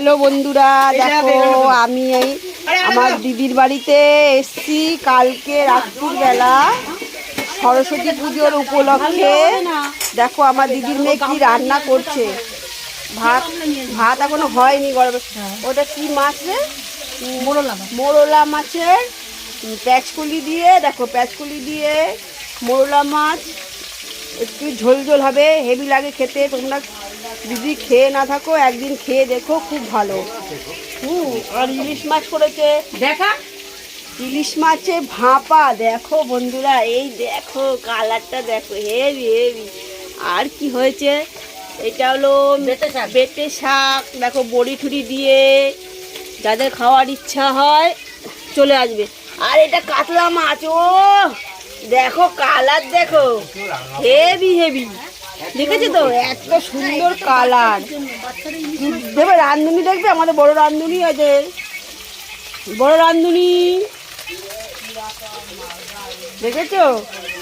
Hello বন্ধুরা দেখো আমি এই আমার দিদির বাড়িতে এসছি কালকে রাত্রির বেলা সরস্বতী পুজোর উপলক্ষে। দেখো আমার দিদির মেয়ে কি রান্না করছে। ভাত ভাত এখনও হয়নি গরমে। ওটা কি মাছ রে? মোরলা মোরলা মাছের। প্যাঁচকুলি দিয়ে দেখো প্যাঁচকুলি দিয়ে মোরলা মাছ। একটু ঝোল ঝোল হবে হেভি লাগে খেতে তোমরা যদি খেয়ে না থাকো একদিন খেয়ে দেখো খুব ভালো। হুম আর ইলিশ মাছ করেছে? দেখা। ইলিশ মাছে ভাপা দেখো বন্ধুরা এই দেখো কালারটা দেখো হেভি হেভি। আর কি হয়েছে? এটা হলো বেটে শাক। বেটে শাক দেখো বড়ি ঠুড়ি দিয়ে যাদের খাওয়ার ইচ্ছা হয় চলে আসবে। আর এটা কাতলা মাছ ও দেখো কালার দেখো। হেভি হেভি দেখেছ তো? এত সুন্দর কালার দেবে রান্ধুনি দেখবে? আমাদের বড় রান্ধুনি আছে। বড় রান্ধুনি দেখেছ?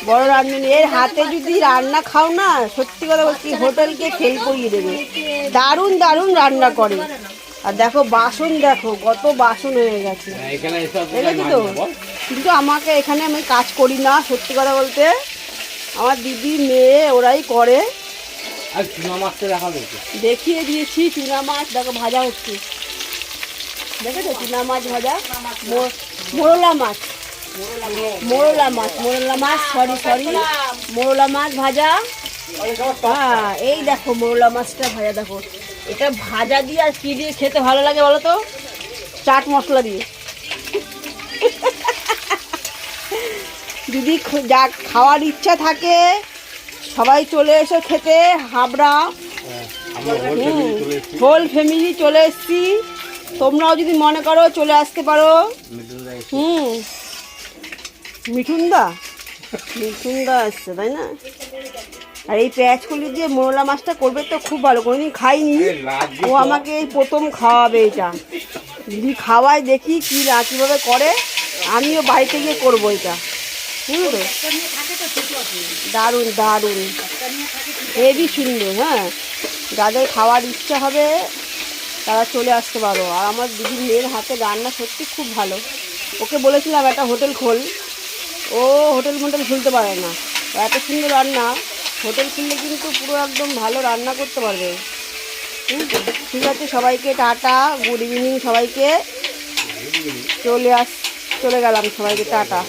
বড় রান্ধুনি এর হাতে যদি রান্না খাও না সত্যি কথা বলছি হোটেলকে ফেল করিয়ে দেবে। দারুণ দারুণ রান্না করে। আর দেখো বাসন দেখো কত বাসন হয়ে গেছে। এখানে দেখেছি তো? কিন্তু আমাকে এখানে আমি কাজ করি না সত্যি কথা বলতে। আমার দিদি মেয়ে ওরাই করে। আর চুনা মাছটা দেখা দেখিয়ে দিয়েছি চুনা মাছ দেখো ভাজা হচ্ছে। দেখেছ? চুনা মাছ ভাজা? মোরলা মাছ। মোরলা মাছ মোরলা মাছ সরি সরি মোরলা মাছ ভাজা। হ্যাঁ এই দেখো মোরলা মাছটা ভাজা দেখো। এটা ভাজা দিয়ে আর কী দিয়ে খেতে ভালো লাগে বলো তো? চাট মশলা দিয়ে। যদি যা খাওয়ার ইচ্ছা থাকে সবাই চলে এসো খেতে হাবড়া। হোল ফ্যামিলি চলে এসেছি। তোমরাও যদি মনে করো চলে আসতে পারো। হুম। মিঠুনদা? মিঠুনদা আসছে তাই না? আর এই পেঁয়াজকলি যে মোরলা মাছটা করবে তো খুব ভালো কোনোদিন খাইনি। ও আমাকে এই প্রথম খাওয়াবে এটা। যদি খাওয়াই দেখি কী না কীভাবে করে আমিও বাড়িতে গিয়ে করব এটা। বুঝলো দারুণ দারুণ। হেভি সুন্দর হ্যাঁ। যাদের খাওয়ার ইচ্ছা হবে তারা চলে আসতে পারো। আর আমার দিদির মেয়ের হাতে রান্না সত্যি খুব ভালো। ওকে বলেছিলাম একটা হোটেল খোল। ও হোটেল মোটেল খুলতে পারে না। এত সুন্দর রান্না। হোটেল খুললে কিন্তু পুরো একদম ভালো রান্না করতে পারবে। ঠিক আছে সবাইকে টাটা। গুড ইভিনিং সবাইকে। চলে আস চলে গেলাম সবাইকে টাটা।